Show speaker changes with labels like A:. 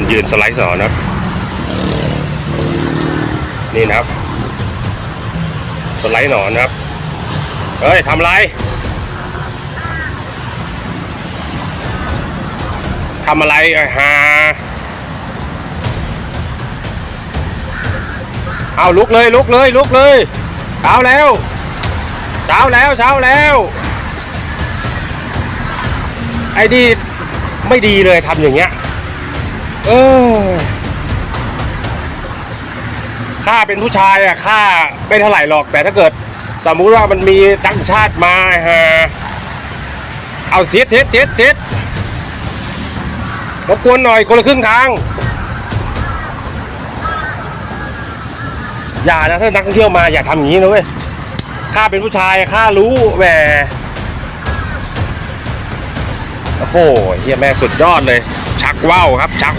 A: มันยืนสไลด์สอนะครับ นี่นะครับ สไลด์หนอนนะครับ เฮ้ยทำไรทำอะไรไอ้ฮาเอาลุกเลยลุกเลยลุกเลยเช้าแล้วเช้าแล้วเช้าแล้ว ไอ้นี่ไม่ดีเลยทำอย่างเงี้ย ข้าเป็นผู้ชายอะข้าไม่เท่าไหร่หรอก แต่ถ้าเกิดสมมุติว่ามันมีต่างชาติมาฮะเอาทิศทิศทิศทิศรบกวนหน่อยคนละครึ่งทาง อย่านะถ้านักท่องเที่ยวมาอย่าทำอย่างนี้นะเว้ยข้าเป็นผู้ชายข้ารู้แหมโอ้โหเฮียแม่สุดยอดเลย ชักว่าวครับชัก